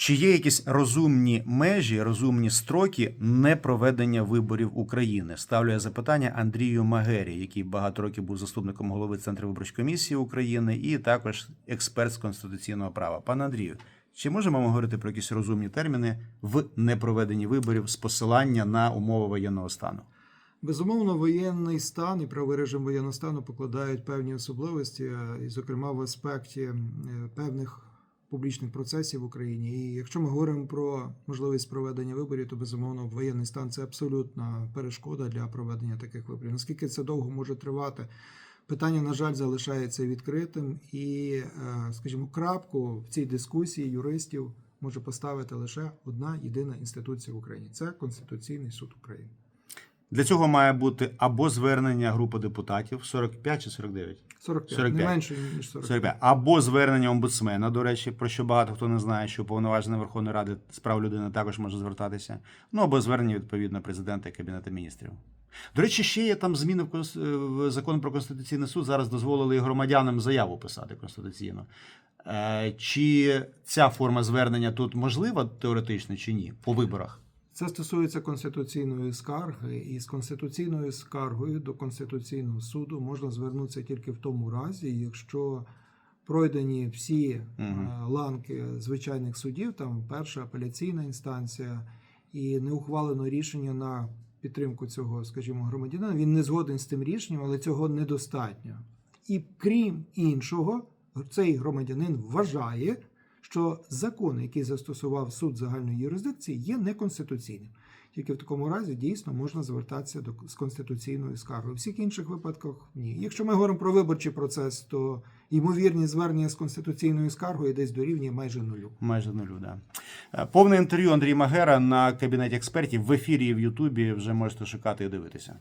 Чи є якісь розумні межі, розумні строки непроведення виборів України? Ставлю я запитання Андрію Магері, який багато років був заступником голови Центру виборчої комісії України і також експерт з конституційного права. Пане Андрію, чи можемо ми говорити про якісь розумні терміни в непроведенні виборів з посилання на умови воєнного стану? Безумовно, воєнний стан і правовий режим воєнного стану покладають певні особливості, і, зокрема, в аспекті е, певних публічних процесів в Україні. І якщо ми говоримо про можливість проведення виборів, то безумовно воєнний стан це абсолютна перешкода для проведення таких виборів. Наскільки це довго може тривати? Питання, на жаль, залишається відкритим, і, е, скажімо, крапку в цій дискусії юристів може поставити лише одна єдина інституція в Україні це Конституційний суд України. Для цього має бути або звернення групи депутатів 45 чи 49? 45, 45. не менше ніж 45. 45. Або звернення омбудсмена, до речі, про що багато хто не знає, що уповноважена Верховної Ради з прав людини також може звертатися. Ну або звернення відповідно президента і Кабінету міністрів. До речі, ще є там зміни в, Конс- закон про конституційний суд. Зараз дозволили і громадянам заяву писати конституційно. Е, Чи ця форма звернення тут можлива теоретично чи ні по виборах? Це стосується конституційної скарги, і з конституційною скаргою до Конституційного суду можна звернутися тільки в тому разі, якщо пройдені всі е, ланки звичайних судів, там перша апеляційна інстанція, і не ухвалено рішення на підтримку цього, скажімо, громадянина. Він не згоден з тим рішенням, але цього недостатньо. І крім іншого, цей громадянин вважає, що закон, який застосував суд загальної юрисдикції, є неконституційним. Тільки в такому разі дійсно можна звертатися до з конституційною скаргою. У всіх інших випадках ні. Якщо ми говоримо про виборчий процес, то ймовірність звернення з конституційною скаргою десь дорівнює майже нулю. Майже нулю, да. Е, Повне інтерв'ю Андрія Магера на кабінеті експертів в ефірі в Ютубі вже можете шукати і дивитися.